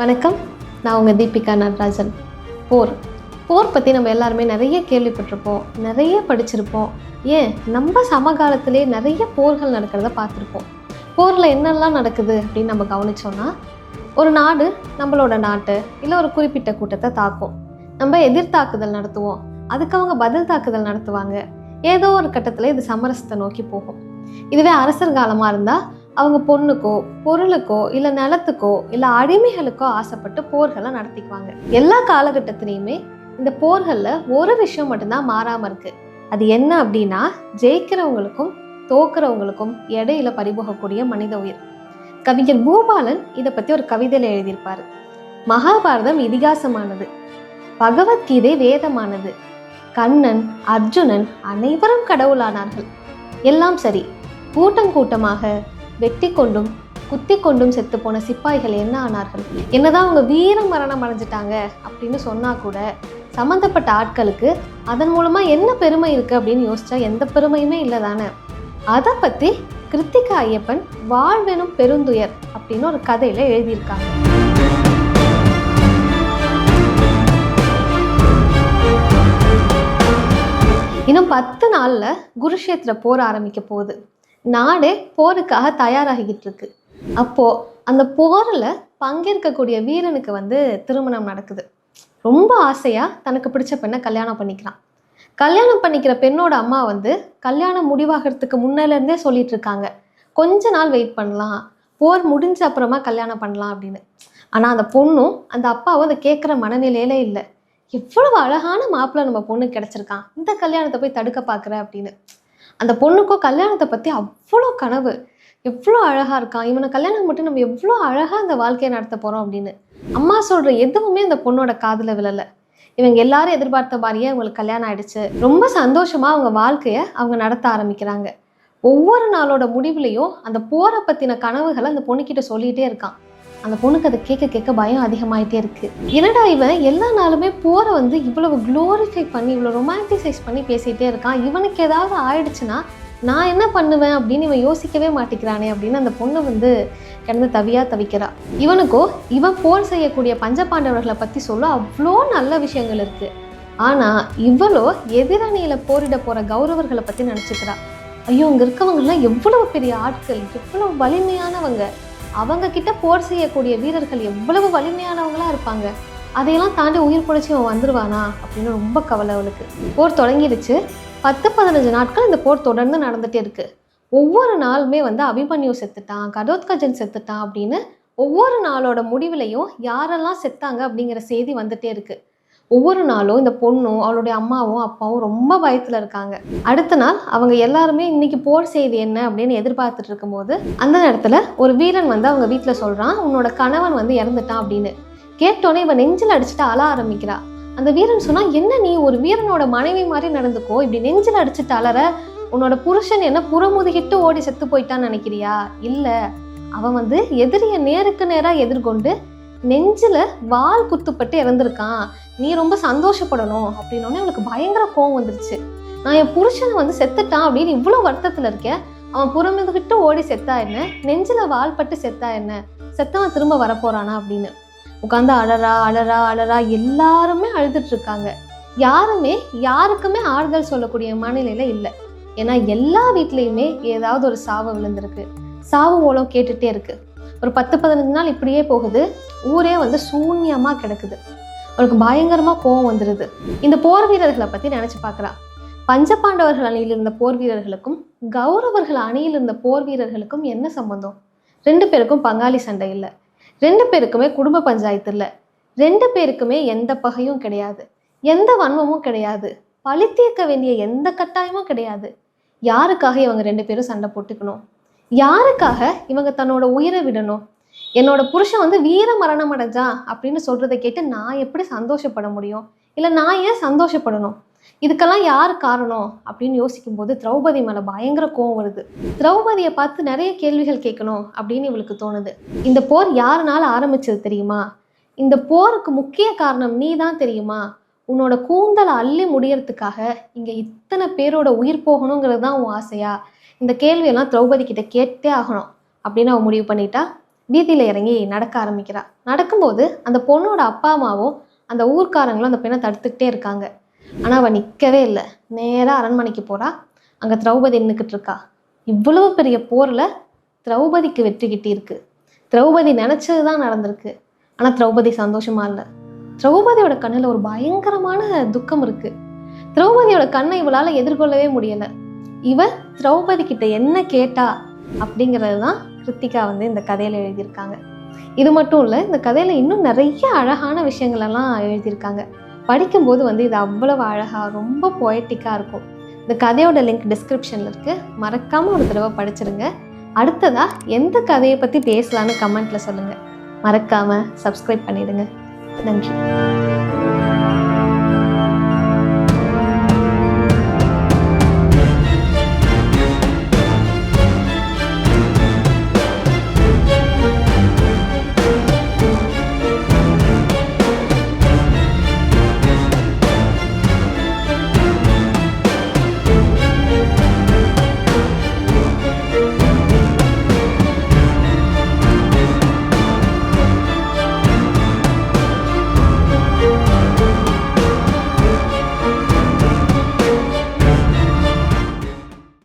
வணக்கம். நான் உங்கள் தீபிகா நடராஜன். போர். போர் பற்றி நம்ம எல்லாருமே நிறைய கேள்விப்பட்டிருப்போம். நிறைய படிச்சிருப்போம். ஏன்? நம்ம சமகாலத்திலே நிறைய போர்கள் நடக்கிறத பார்த்துருப்போம். போரில் என்னெல்லாம் நடக்குது அப்படின்னு நம்ம கவனித்தோன்னா ஒரு நாடு நம்மளோட நாட்டு இல்லை ஒரு குறிப்பிட்ட கூட்டத்தை தாக்கும். நம்ம எதிர்த்தாக்குதல் நடத்துவோம். அதுக்கு அவங்க பதில் தாக்குதல் நடத்துவாங்க. ஏதோ ஒரு கட்டத்தில் இது சமரசத்தை நோக்கி போகும். இதுவே அரசர் காலமாக இருந்தால் அவங்க பொண்ணுக்கோ பொருளுக்கோ இல்லை நிலத்துக்கோ இல்லை அடிமைகளுக்கோ ஆசைப்பட்டு போர்களை நடத்திக்குவாங்க. எல்லா காலகட்டத்திலையுமே இந்த போர்களில் ஒரு விஷயம் மட்டும்தான் மாறாமல் இருக்கு. அது என்ன அப்படின்னா ஜெயிக்கிறவங்களுக்கும் தோக்குறவங்களுக்கும் இடையில பறிபோகக்கூடிய மனித உயிர். கவிஞர் பூபாலன் இதை பற்றி ஒரு கவிதையில் எழுதியிருப்பாரு. மகாபாரதம் இதிகாசமானது பகவத்கீதை வேதமானது கண்ணன் அர்ஜுனன் அனைவரும் கடவுளானார்கள். எல்லாம் சரி கூட்டம் கூட்டமாக வெட்டி கொண்டும் குத்தி கொண்டும் செத்து போன சிப்பாய்கள் என்ன ஆனார்கள்? என்னதான் அவங்க வீர மரணம் அடைஞ்சிட்டாங்க அப்படின்னு சொன்னா கூட சம்மந்தப்பட்ட ஆட்களுக்கு அதன் மூலமா என்ன பெருமை இருக்கு அப்படின்னு யோசிச்சா எந்த பெருமையுமே இல்லை தானே? அதை பத்தி கிருத்திகா ஐயப்பன் வாழ்வெனும் பெருந்துயர் அப்படின்னு ஒரு கதையில எழுதியிருக்காங்க. இன்னும் பத்து நாளில் குருஷேத்திர போர் ஆரம்பிக்க போகுது. நாடே போருக்காக தயாராகிக்கிட்டு இருக்கு அப்போ அந்த போரில் பங்கேற்கக்கூடிய வீரனுக்கு வந்து திருமணம் நடக்குது. ரொம்ப ஆசையா தனக்கு பிடிச்ச பெண்ணை கல்யாணம் பண்ணிக்கிறான். கல்யாணம் பண்ணிக்கிற பெண்ணோட அம்மா வந்து கல்யாணம் முடிவாகிறதுக்கு முன்னிலிருந்தே சொல்லிட்டு இருக்காங்க கொஞ்ச நாள் வெயிட் பண்ணலாம். போர் முடிஞ்ச அப்புறமா கல்யாணம் பண்ணலாம் அப்படின்னு. ஆனால் அந்த பொண்ணும் அந்த அப்பாவும் அதை கேட்குற மனநிலையில இல்லை. எவ்வளவு அழகான மாப்பிள்ளை நம்ம பொண்ணு கிடைச்சிருக்கான். இந்த கல்யாணத்தை போய் தடுக்க பார்க்குற அப்படின்னு. அந்த பொண்ணுக்கும் கல்யாணத்தை பற்றி அவ்வளோ கனவு. எவ்வளோ அழகாக இருக்கான் இவனை கல்யாணம் மட்டும் நம்ம எவ்வளோ அழகாக அந்த வாழ்க்கையை நடத்த போகிறோம் அப்படின்னு. அம்மா சொல்கிற எதுவுமே அந்த பொண்ணோட காதில் விழலை. இவங்க எல்லாரும் எதிர்பார்த்த மாதிரியே அவங்களுக்கு கல்யாணம் ஆயிடுச்சு. ரொம்ப சந்தோஷமாக அவங்க வாழ்க்கையை அவங்க நடத்த ஆரம்பிக்கிறாங்க. ஒவ்வொரு நாளோட முடிவுலையும் அந்த போரை பற்றின கனவுகளை அந்த பொண்ணுக்கிட்ட சொல்லிகிட்டே இருக்கான். அந்த பொண்ணுக்கு அதை கேட்க கேட்க பயம் அதிகமாயிட்டே இருக்கு. என்னடா இவன் எல்லா நாளுமே போரை வந்து இவ்வளவு க்ளோரிஃபை பண்ணி இவ்வளவு ரொமான்டிசைஸ் பண்ணி பேசிட்டே இருக்கான் இவனுக்கு ஏதாவது ஆயிடுச்சுன்னா நான் என்ன பண்ணுவேன் அப்படின்னு இவன் யோசிக்கவே மாட்டேங்கிறானே அப்படின்னு அந்த பொண்ணு வந்து கிடந்து தவியா தவிக்கிறா. இவனுக்கோ இவன் போர் செய்யக்கூடிய பஞ்சபாண்டவர்களை பத்தி சொல்ல அவ்வளோ நல்ல விஷயங்கள் இருக்கு. ஆனா இவளோ எதிரணியில போரிட போற கௌரவர்களை பத்தி நினைச்சுக்கிறா. ஐயோ இங்க இருக்கவங்கலாம் எவ்வளவு பெரிய ஆட்கள் எவ்வளவு வலிமையானவங்க. அவங்க கிட்ட போர் செய்யக்கூடிய வீரர்கள் எவ்வளவு வலிமையானவங்களா இருப்பாங்க? அதையெல்லாம் தாண்டி உயிர் பிடிச்சி அவன் வந்துடுவானா அப்படின்னு ரொம்ப கவலை அவளுக்கு. போர் தொடங்கிடுச்சு. பத்து பதினஞ்சு நாட்கள் இந்த போர் தொடர்ந்து நடந்துட்டே இருக்கு. ஒவ்வொரு நாளுமே வந்து அபிமன்யு செத்துட்டான் கடோத்கஜன் செத்துட்டான் அப்படின்னு ஒவ்வொரு நாளோட முடிவுலையும் யாரெல்லாம் செத்தாங்க அப்படிங்கிற செய்தி வந்துட்டே இருக்குது ஒவ்வொரு நாளும் இந்த பொண்ணும் அவளுடைய அம்மாவும் அப்பாவும் ரொம்ப பயத்துல இருக்காங்க. அடுத்த நாள் அவங்க எல்லாருமே இன்னைக்கு போர் செய்தி என்ன அப்படின்னு எதிர்பார்த்துட்டு இருக்கும்போது அந்த நேரத்துல ஒரு வீரன் வந்து அவங்க வீட்டுல சொல்றான் உன்னோட கணவன் வந்து இறந்துட்டான் அப்படின்னு. கேட்டோன்னே இவன் நெஞ்சில் அடிச்சுட்டு அழ ஆரம்பிக்கிறா. அந்த வீரன் சொன்னா என்ன நீ ஒரு வீரனோட மனைவி மாதிரி நடந்துக்கோ? இப்படி நெஞ்சில் அடிச்சுட்டு அலற உன்னோட புருஷன் என்ன புறமுதுகிட்டு ஓடி செத்து போயிட்டான்னு நினைக்கிறியா? இல்ல. அவன் வந்து எதிரிய நேருக்கு நேரா எதிர்கொண்டு நெஞ்சில வால் குத்துப்பட்டு இறந்திருக்கான். நீ ரொம்ப சந்தோஷப்படணும் அப்படின்னோடனே அவளுக்கு பயங்கர கோவம் வந்துருச்சு. நான் என் புருஷனை வந்து செத்துட்டான் அப்படின்னு இவ்வளோ வருத்தத்துல இருக்கேன். அவன் புறமுதுகிட்டு ஓடி செத்தா என்ன? நெஞ்சில் வால் பட்டு செத்தா என்ன? செத்தவன் திரும்ப வரப்போறானா அப்படின்னு. உட்காந்து அழறா அழறா அழறா எல்லாருமே அழுதுட்டு இருக்காங்க. யாருமே யாருக்குமே ஆறுதல் சொல்லக்கூடிய மனநிலையில இல்லை. ஏன்னா எல்லா வீட்லேயுமே ஏதாவது ஒரு சாவு விழுந்திருக்கு. சாவு ஓலம் கேட்டுட்டே இருக்கு. ஒரு பத்து பதினஞ்சு நாள் இப்படியே போகுது. ஊரே வந்து சூன்யமா கிடக்குது. அவளுக்கு பயங்கரமாக கோவம் வந்துடுது இந்த போர் வீரர்களை பற்றி நினச்சி பார்க்கறா பஞ்சபாண்டவர்கள் அணியில் இருந்த போர் வீரர்களுக்கும் கௌரவர்கள் அணியில் இருந்த போர் வீரர்களுக்கும் என்ன சம்பந்தம்? ரெண்டு பேருக்கும் பங்காளி சண்டை இல்லை. ரெண்டு பேருக்குமே குடும்ப பஞ்சாயத்து இல்லை. ரெண்டு பேருக்குமே எந்த பகையும் கிடையாது. எந்த வன்மமும் கிடையாது. பழி தீர்க்க வேண்டிய எந்த கட்டாயமும் கிடையாது. யாருக்காக இவங்க ரெண்டு பேரும் சண்டை போட்டுக்கணும்? யாருக்காக இவங்க தன்னோட உயிரை விடணும்? என்னோட புருஷன் வந்து வீர மரணம் அடைஞ்சான் அப்படின்னு சொல்றதை கேட்டு நான் எப்படி சந்தோஷப்பட முடியும்? இல்லை நான் ஏன் சந்தோஷப்படணும்? இதுக்கெல்லாம் யார் காரணம்? அப்படின்னு யோசிக்கும் போது திரௌபதி மேல பயங்கர கோவம் வருது. திரௌபதியை பார்த்து நிறைய கேள்விகள் கேட்கணும் அப்படின்னு இவளுக்கு தோணுது. இந்த போர் யாருனால ஆரம்பிச்சது தெரியுமா? இந்த போருக்கு முக்கிய காரணம் நீ தான் தெரியுமா? உன்னோட கூந்தலை அள்ளி முடியறதுக்காக இங்க இத்தனை பேரோட உயிர் போகணுங்கிறது தான் உன் ஆசையா? இந்த கேள்வியெல்லாம் திரௌபதி கிட்ட கேட்டே ஆகணும் அப்படின்னு அவன் முடிவு பண்ணிட்டா. வீதியில் இறங்கி நடக்க ஆரம்பிக்கிறா. நடக்கும்போது அந்த பொண்ணோட அப்பா அம்மாவும் அந்த ஊர்க்காரங்களும் அந்த பெண்ணை தடுத்துக்கிட்டே இருக்காங்க. ஆனால் அவள் நிற்கவே இல்லை. நேராக அரண்மனைக்கு போகிறா அங்கே திரௌபதி நின்றுக்கிட்டு இருக்கா. இவ்வளவு பெரிய போரில் திரௌபதிக்கு வெற்றி கிட்டியிருக்கு. திரௌபதி நினச்சது தான் நடந்திருக்கு. ஆனால் திரௌபதி சந்தோஷமாக இல்லை. திரௌபதியோட கண்ணில் ஒரு பயங்கரமான துக்கம் இருக்குது திரௌபதியோட கண்ணை இவளால் எதிர்கொள்ளவே முடியலை. இவ திரௌபதி கிட்ட என்ன கேட்டா அப்படிங்கிறது தான் கிருத்திகா வந்து இந்த கதையில் எழுதியிருக்காங்க. இது மட்டும் இல்லை இந்த கதையில் இன்னும் நிறைய அழகான விஷயங்களெல்லாம் எழுதியிருக்காங்க. படிக்கும்போது வந்து இது அவ்வளவு அழகாக ரொம்ப பொயட்டிக்காக இருக்கும். இந்த கதையோட லிங்க் டிஸ்கிரிப்ஷனில் இருக்குது மறக்காமல் ஒரு தடவை படிச்சிருங்க. அடுத்ததாக எந்த கதையை பற்றி பேசலான்னு கமெண்ட்டில் சொல்லுங்கள் மறக்காமல் சப்ஸ்கிரைப் பண்ணிவிடுங்க நன்றி.